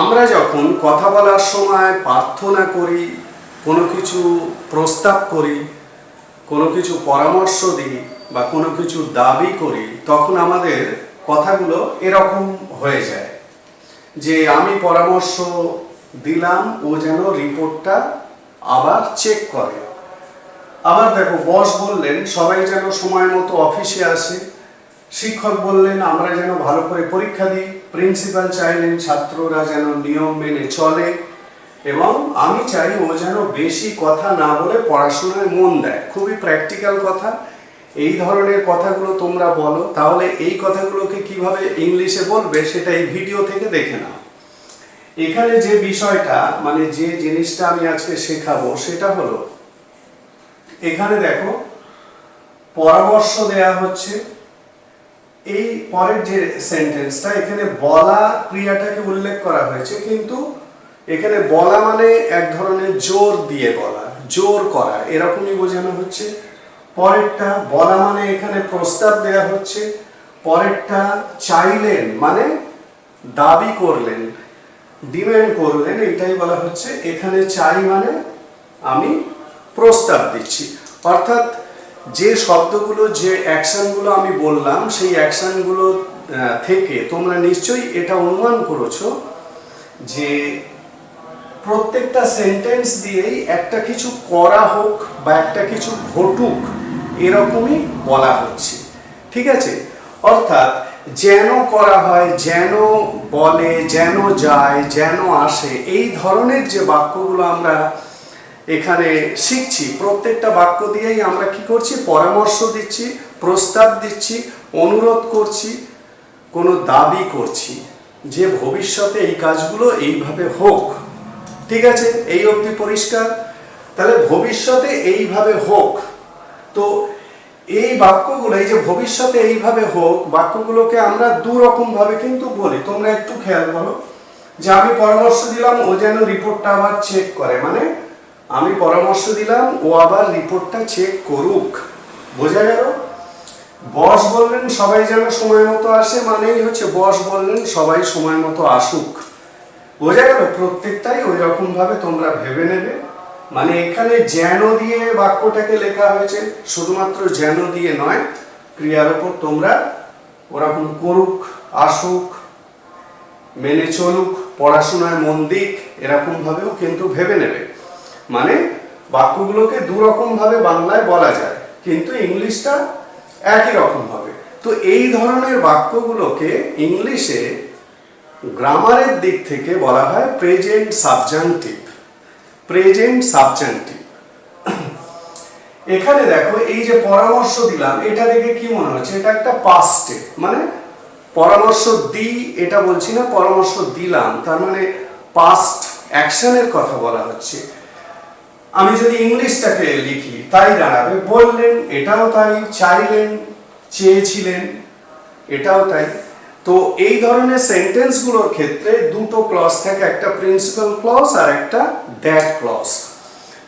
আমরা যখন কথা বলার সময় প্রার্থনা করি, কোনো কিছু প্রস্তাব করি, কোনো কিছু পরামর্শ দিই বা কোনো কিছু দাবি করি, তখন আমাদের কথাগুলো এরকম হয়ে যায় যে আমি পরামর্শ দিলাম, ও যেন রিপোর্টটা আবার চেক করে। আবার দেখো, বস বললেন, সবাই যেন সময় মতো অফিসে আসে। শিক্ষক বললেন, আমরা যেন ভালো করে পরীক্ষা দিই। প্রিন্সিপাল চাইলেন ছাত্ররা যেন নিয়ম মেনে চলে এবং আমি চাই ও যেন বেশি কথা না বলে পড়াশোনায় মন দেয়। খুবই প্র্যাকটিক্যাল কথা। এই ধরনের কথাগুলো তোমরা বলো। তাহলে এই কথাগুলোকে কীভাবে ইংলিশে বলবে সেটা এই ভিডিও থেকে দেখে নাও। এখানে যে বিষয়টা মানে যে জিনিসটা আমি আজকে শেখাবো সেটা হলো, এখানে দেখো, পরামর্শ দেয়া হচ্ছে এই পরের যে সেন্টেন্সটা এখানে বলা ক্রিয়াটাকে উল্লেখ করা হয়েছে, কিন্তু এখানে বলা মানে এক ধরনের জোর দিয়ে বলা, জোর করা, এরকমই বোঝানো হচ্ছে। পরেরটা, বলা মানে এখানে প্রস্তাব দেয়া হচ্ছে। পরেরটা, চাইলেন মানে দাবি করলেন ডিমান্ড করলেন এটাই বলা হচ্ছে। এখানে চাই মানে আমি প্রস্তাব দিচ্ছি। অর্থাৎ যে শব্দগুলো, যে অ্যাকশনগুলো আমি বললাম, সেই অ্যাকশনগুলো থেকে তোমরা নিশ্চয়ই এটা অনুমান করেছ যে প্রত্যেকটা সেন্টেন্স দিয়েই একটা কিছু করা হোক বা একটা কিছু ঘটুক, এরকমই বলা হচ্ছে। ঠিক আছে? অর্থাৎ যেন করা হয়, যেন বলে, যেন যায়, যেন আসে, এই ধরনের যে বাক্যগুলো আমরা এখানে শিখছি। প্রত্যেকটা বাক্য দিয়েই আমরা কি করছি? পরামর্শ দিচ্ছি, প্রস্তাব দিচ্ছি, অনুরোধ করছি, কোনো দাবি করছি যে ভবিষ্যতে এই কাজগুলো এইভাবে হোক। ঠিক আছে? এই অবধি পরিষ্কার? তাহলে ভবিষ্যতে এইভাবে হোক। তো এই বাক্যগুলো, এই যে ভবিষ্যতে এইভাবে হোক, বাক্যগুলোকে আমরা দু রকম ভাবে কিন্তু বলি। তোমরা একটু খেয়াল করো যে আমি পরামর্শ দিলাম, ও যেন রিপোর্টটা আবার চেক করে। মানে আমি পরামর্শ দিলাম, ও আবার রিপোর্টটা চেক করুক। বোঝা গেল? বস বললেন, সবাই যেন সময় মতো আসে, মানেই হচ্ছে বস বললেন, সবাই সময় মতো আসুক। বোঝা গেল, প্রত্যেকটাই ওই রকম ভাবে তোমরা ভেবে নেবে। মানে এখানে যেন দিয়ে বাক্যটাকে লেখা হয়েছে, শুধুমাত্র যেন দিয়ে নয়, ক্রিয়ার ওপর তোমরা ওরকম করুক, আসুক, মেনে চলুক, পড়াশোনায় মন দিক এরকম ভাবেও কিন্তু ভেবে নেবে। মানে বাক্যগুলোকে দু রকম ভাবে বাংলায় বলা যায়, কিন্তু ইংলিশটা একই রকম ভাবে তো এই ধরনের বাক্যগুলোকে ইংলিশে গ্রামারের দিক থেকে বলা হয় প্রেজেন্ট সাবজাংটিভ প্রেজেন্ট সাবজাংটিভ এখানে দেখো, এই যে পরামর্শ দিলাম, এটা দেখে কি মনে হচ্ছে? এটা একটা পাস্টে মানে পরামর্শ দিই এটা বলছি না, পরামর্শ দিলাম, তার মানে পাস্ট অ্যাকশনের কথা বলা হচ্ছে। আমি যদি ইংলিশটাকে লিখি, তাই দাঁড়াবে। বললেন, এটাও তাই, চাইলেন, চেয়েছিলেন, এটাও তাই। তো এই ধরনের সেন্টেন্সগুলোর ক্ষেত্রে দুটো ক্লজ থাকে, একটা প্রিন্সিপাল ক্লজ আর একটা দ্যাট ক্লজ।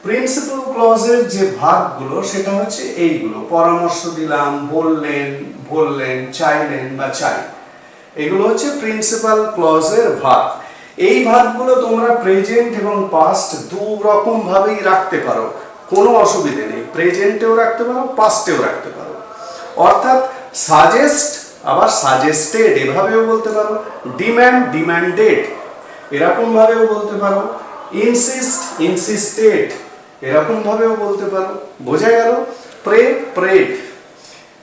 প্রিন্সিপাল ক্লজের যে ভাগগুলো, সেটা হচ্ছে এইগুলো। পরামর্শ দিলাম, বললেন বললেন, চাইলেন বা চাই। এগুলো হচ্ছে প্রিন্সিপাল ক্লজের ভাগ। এই ভাবগুলো তোমরা প্রেজেন্ট এবং পাস্ট দু রকম ভাবেই রাখতে পারো। কোনো অসুবিধে নেই। প্রেজেন্টেও রাখতে পারো পাস্টেও রাখতে পারো। অর্থাৎ সাজেস্ট আবার সাজেস্টেড এভাবেও বলতে পারো। ডিম্যান্ড ডিম্যান্ডেড এরকম ভাবেও বলতে পারো। ইনসিস্ট ইনসিস্টেড এরকম ভাবেও বলতে পারো। বোঝা গেল? প্রে প্রেড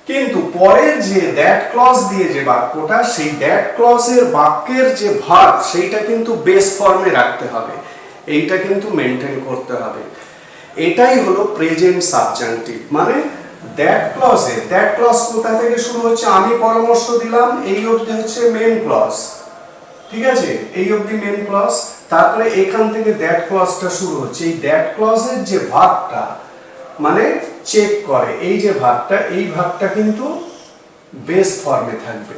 কিন্তু পরের যে দ্যাট ক্লজ দিয়ে যে বাক্যটা, সেই দ্যাট ক্লজের বাক্যের যে ভাগ, সেইটা কিন্তু বেস ফর্মে রাখতে হবে। এইটা কিন্তু মেনটেন করতে হবে। এটাই হলো প্রেজেন্ট সাবজেন্টিভ মানে দ্যাট ক্লজে দ্যাট ক্লজ কোথা থেকে শুরু হচ্ছে? আমি পরামর্শ দিলাম, এই অবধি হচ্ছে মেন ক্লজ ঠিক আছে? এই অবধি মেন ক্লজ তারপরে এখান থেকে দ্যাট ক্লজটা শুরু হচ্ছে। এই দ্যাট ক্লজের যে ভাগটা মানে চেক করে। এই যে ভাগটা, এই ভাগটা কিন্তু বেস ফর্মে থাকবে।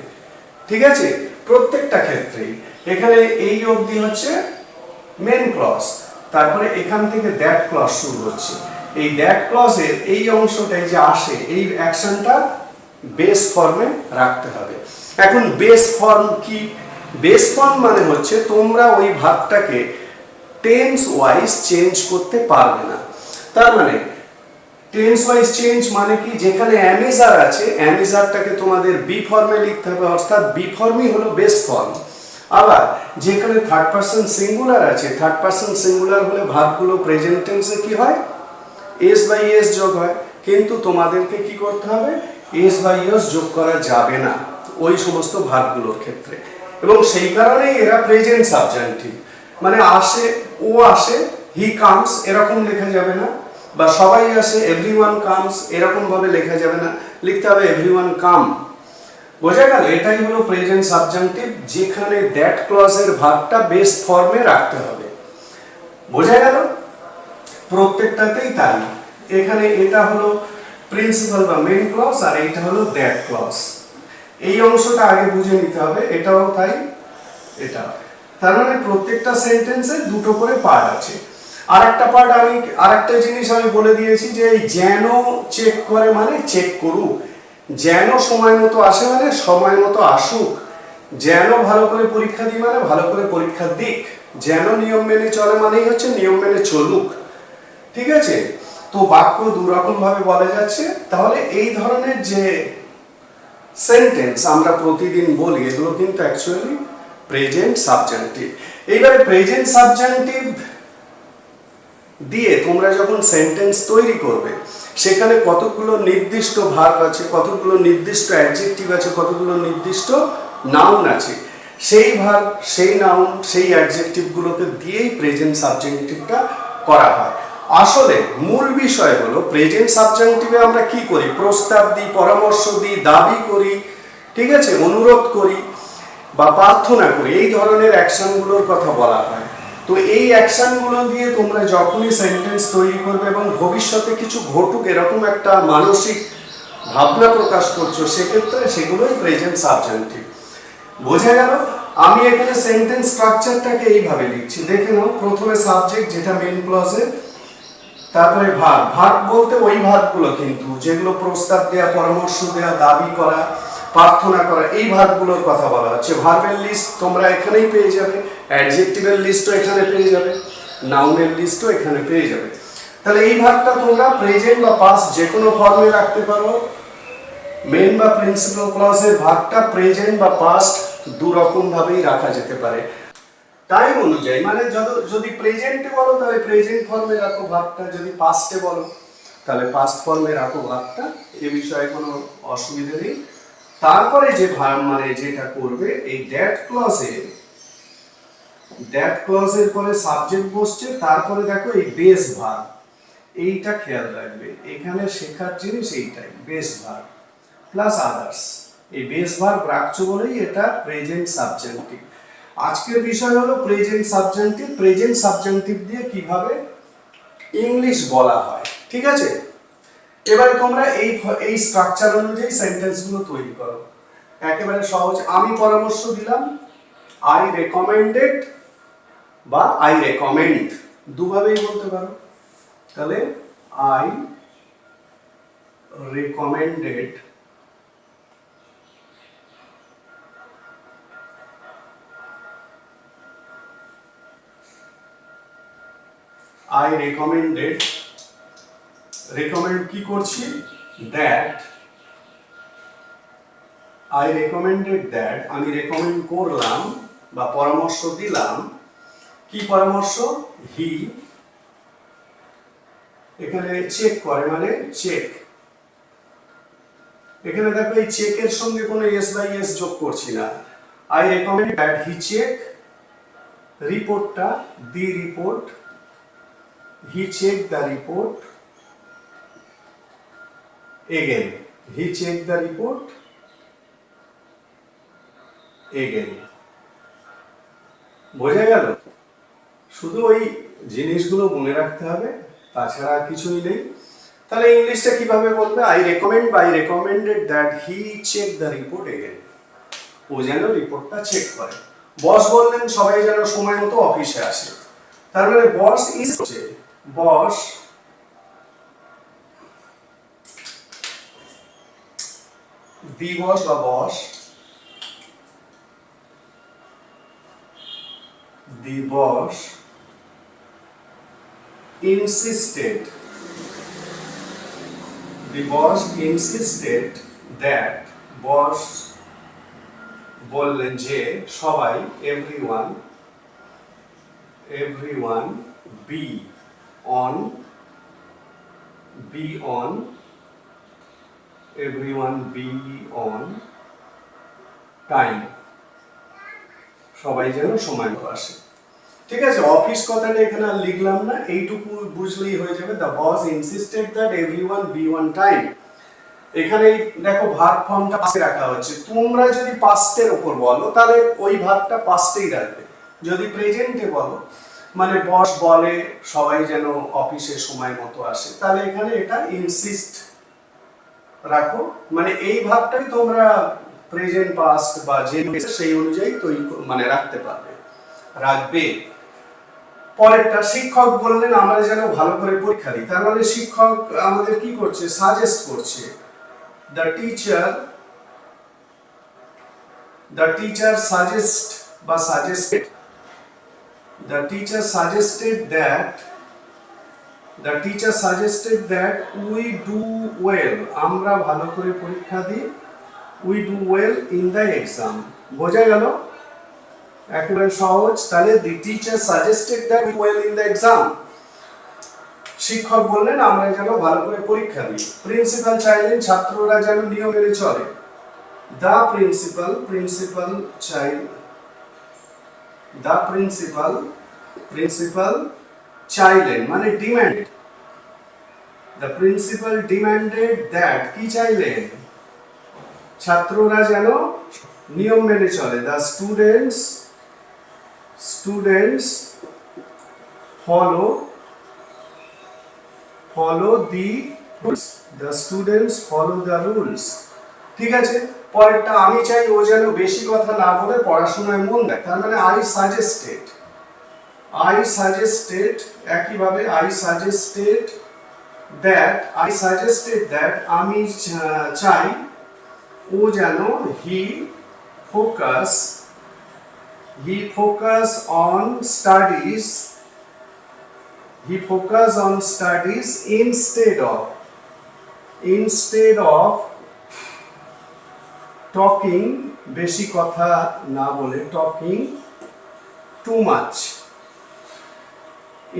ঠিক আছে? প্রত্যেকটা ক্ষেত্রেই। এখানে এই অবধি হচ্ছে মেন ক্লজ তারপরে এখান থেকে দ্যাট ক্লজ শুরু হচ্ছে। এই দ্যাট ক্লজের এই অংশটাই যে আসে, এই অ্যাকশনটা বেস ফর্মে রাখতে হবে। এখন বেস ফর্ম কি? বেস ফর্ম মানে হচ্ছে তোমরা ওই ভাবটাকে টেন্স ওয়াইজ চেঞ্জ করতে পারবে না। তার মানে টেন্স ওয়াইজ চেঞ্জ মানে কি? যেখানে অ্যামেজার আছে, অ্যামেজারটাকে তোমাদের বি ফর্মে লিখতে হবে, অর্থাৎ বি ফর্মই হলো বেস ফর্ম আবার, যেখানে থার্ড পার্সন সিঙ্গুলার আছে থার্ড পার্সন সিঙ্গুলার হলে ভাবগুলো প্রেজেন্ট টেন্সে কি হয়? এস বাই এস যোগ হয়। কিন্তু তোমাদেরকে কি করতে হবে? এস বাই এস যোগ করা যাবে না, ওই সমস্ত ভাবগুলোর ক্ষেত্রে। এবং সেই কারণেই এরা প্রেজেন্ট সাবজেক্টিভ মানে আসে, ও আসে হি কামস এরকম লেখা যাবে না। বা সবাই আসে এভরিওয়ান কামস এরকম ভাবে লেখা যাবে না। লিখতে হবে এভরিওয়ান কাম বোঝা গেল, এটাই হলো প্রেজেন্ট সাবজেক্টিভ যেখানে দ্যাট ক্লজের ভাগটা বেস ফর্মে রাখতে হবে। বোঝা গেল? প্রত্যেকটাতেই তাই। এখানে এটা হলো প্রিন্সিপাল বা মেন ক্লজ আর এইটা হলো দ্যাট ক্লজ এই অংশটা আগে বুঝে নিতে হবে, এটাও তাই এটা তার মানে প্রত্যেকটা সেন্টেন্সে দুটো করে পার্ট আছে। আর একটা পার্ট আমি আর একটা জিনিস আমি বলে দিয়েছি যে এই যেন চেক করে মানে চেক করুক। যেন সময় মতো আসে মানে সময় মতো আসুক। যেন ভালো করে পরীক্ষা দিই মানে ভালো করে পরীক্ষা দিক। যেন নিয়ম মেনে চলে মানেই হচ্ছে নিয়ম মেনে চলুক। ঠিক আছে? তো বাক্য দু রকম ভাবে বলা যাচ্ছে। তাহলে এই ধরনের যে সেন্টেন্স আমরা প্রতিদিন বলি, এগুলো কিন্তু অ্যাকচুয়ালি প্রেজেন্ট সাবজেক্টিভ এইবারে প্রেজেন্ট সাবজেক্টিভ দিয়ে তোমরা যখন সেন্টেন্স তৈরি করবে, সেখানে কতগুলো নির্দিষ্ট ভার্ব আছে, কতগুলো নির্দিষ্ট অ্যাডজেক্টিভ আছে, কতগুলো নির্দিষ্ট নাউন আছে, সেই ভার্ব সেই নাউন সেই অ্যাডজেক্টিভগুলোকে দিয়েই প্রেজেন্ট সাবজেক্টিভটা করা হয়। আসলে মূল বিষয় হলো প্রেজেন্ট সাবজেক্টিভে আমরা কি করি? প্রস্তাব দিই, পরামর্শ দিই, দাবি করি, ঠিক আছে? অনুরোধ করি বা প্রার্থনা করি। এই ধরনের অ্যাকশনগুলোর কথা বলা হয়। তো এই অ্যাকশনগুলো দিয়ে তোমরা যখনই সেন্টেন্স তৈরি করবে এবং ভবিষ্যতে কিছু ঘটুক, এরকম একটা মানসিক ভাবনা প্রকাশ করছ, সেক্ষেত্রে সেগুলোই প্রেজেন্ট সাবজেক্টিভ বোঝা গেল? আমি এখানে সেন্টেন্স স্ট্রাকচারটাকে এইভাবে লিখছি। দেখে নাও, প্রথমে সাবজেক্ট যেটা মেন ক্লজে তারপরে ভাগ ভাগ বলতে ওই ভাগগুলো কিন্তু, যেগুলো প্রস্তাব দেওয়া পরামর্শ দেওয়া দাবি করা, প্রার্থনা করা, এই ভাগগুলোর কথা বলা হচ্ছে। ভার্বের লিস্ট তোমরা এখানেই পেয়ে যাবে। অ্যাডজেক্টিভের লিস্টও এখানে পেয়ে যাবে নাউনের লিস্টও এখানে পেয়ে যাবে। তাহলে এই ভাগটা তোমরা প্রেজেন্ট বা পাস যে কোনো ফর্মে রাখতে পারো। মেন বা প্রিন্সিপাল ক্লজের ভাগটা প্রেজেন্ট বা পাস্ট দু রকম ভাবেই রাখা যেতে পারে। টাইম অনুযায়ী মানে যদ- যদি প্রেজেন্টে বলো, তাহলে প্রেজেন্ট ফর্মে রাখো ভাগটা, যদি পাস্টে বলো, তাহলে পাস্ট ফর্মে রাখো ভাগটা। এ বিষয়ে কোনো অসুবিধা নেই। তারপরে যে ভাগ মানে যেটা করবে, এই দ্যাট ক্লজে পরে সাবজেক্ট বসছে তারপরে দেখো এই বেস ভাগ এইটা খেয়াল রাখবে। এখানে শেখার জিনিস এইটাই বেস ভাগ প্লাস আদার্স এই বেস ভাগ রাখছো বলেই এটা প্রেজেন্ট সাবজেক্টিভ আজকের বিষয় হলো প্রেজেন্ট সাবজেক্টিভ প্রেজেন্ট সাবজেক্টিভ দিয়ে কীভাবে ইংলিশ বলা হয়, ঠিক আছে? এবার তোমরা এই এই স্ট্রাকচার অনুযায়ী সেন্টেন্সগুলো তৈরি করো। একেবারে সহজ। আমি পরামর্শ দিলাম। আই রেকমেন্ডেড বা আই রেকমেন্ড দুভাবেই বলতে পারো। তাহলে I recommended I recommended recommend কি করছি? দ্যাট আই রেকমেন্ডেড দ্যাট আমি রেকমেন্ড করলাম বা পরামর্শ দিলাম। কি পরামর্শ? হি এখানে চেক করে মানে চেক এখানে দেখো, এই চেকের সঙ্গে কোনো এস বাই এস যোগ করছি না। I recommend that he check রিপোর্টটা the report he check the report again. He checked the report again. বোঝা গেল? শুধু ওই জিনিসগুলো মনে রাখতে হবে, তাছাড়া কিছুই নেই। তাহলে ইংলিশটা কীভাবে বলবে? I recommend I recommended that he check the report again ও যেন রিপোর্টটা চেক করে। বস বললেন, সবাই যেন সময় মতো অফিসে আসে। তার মানে বস ইজ বস দিবস বা বস the boss insisted, the boss insisted that boss বললেন যে সবাই everyone everyone be on be on everyone be on time সবাই যেন সময় আসে। ঠিক আছে অফিস কথাটা এখানে আর লিখলাম না, এইটুকু বুঝলেই হয়ে যাবে। The boss insisted that everyone be on time এখানে দেখো ভাগ ফর্মটা পাশে রাখা হচ্ছে। তোমরা যদি পাস্টের ওপর বলো, তাহলে ওই ভাগটা পাস্টেই রাখবে। যদি প্রেজেন্টে বলো মানে বস বলে, সবাই যেন অফিসে সময় মতো আসে, তাহলে এখানে এটা ইনসিস্ট রাখো। মানে এই ভাগটাই তোমরা প্রেজেন্ট পাস্ট বা যে সেই অনুযায়ী তৈরি মানে রাখতে পারবে। রাখবে। পরেরটা শিক্ষক বললেন, আমরা যেন ভালো করে পরীক্ষা দিই। তার মানে শিক্ষক আমাদের কি করছে? সাজেস্ট করছে। The teacher the teacher suggest বা suggested the teacher suggested that the teacher suggested that we do well আমরা ভালো করে পরীক্ষা দিই। We do well in the exam বোঝা গেল? একেবারে সহজ। তাহলে the teacher suggested that well in the exam শিক্ষক বললেন, আমরা যেন ভালো করে পরীক্ষা দিই। প্রিন্সিপাল চাইলেন ছাত্ররা যেন নিয়ম মেনে চলে। দ্য প্রিন্সিপাল প্রিন্সিপাল চাই দ্য প্রিন্সিপাল প্রিন্সিপাল চাইলেন মানে demanded the principal demanded that কি চাইলেন? ছাত্ররা যেন নিয়ম মেনে চলে। The students students follow follow the rules the students follow the rules ঠিক আছে? পরেরটা, আমি চাই ও যেন বেশি কথা না বলে পড়াশোনায় মন দেয়। তার মানে আই সাজেস্টেড আই সাজেস্টেড একইভাবে I suggested that I suggested that আমি চাই ও যেন he focus he focus on studies he focus on studies instead of instead of talking বেশি কথা না বলে talking too much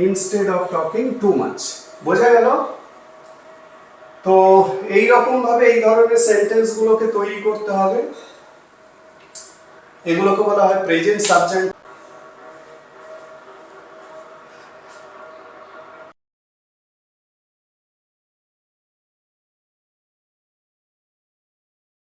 instead of talking too much বোঝা গেল? তো এই রকম এই ধরনের সেন্টেন্স গুলোকে তৈরি করতে হবে। এগুলোকে বলা হয় প্রেজেন্ট সাবজেক্ট